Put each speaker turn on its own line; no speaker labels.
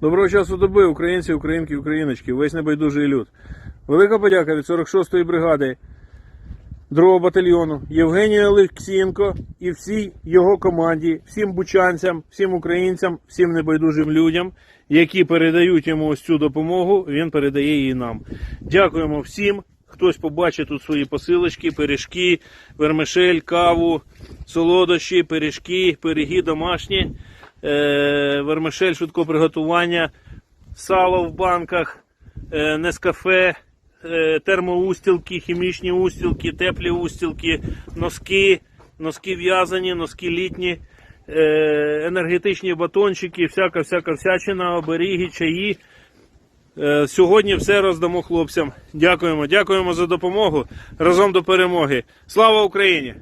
Доброго часу доби, українці, українки, україночки, весь небайдужий люд. Велика подяка від 46-ї бригади 2 батальйону Євгенію Олексієнко і всій його команді, всім бучанцям, всім українцям, всім небайдужим людям, які передають йому ось цю допомогу, він передає її нам. Дякуємо всім. Хтось побачить тут свої посилочки, пиріжки, вермишель, каву, солодощі, пиріжки, пироги домашні, е, вермишель швидкого приготування, сало в банках, нескафе, е, термоустілки, хімічні устілки, теплі устілки, носки, носки в'язані, носки літні, е, енергетичні батончики, всяка всяка всячина, оберіги, чаї. Сьогодні все роздамо хлопцям. Дякуємо, дякуємо за допомогу. Разом до перемоги. Слава Україні!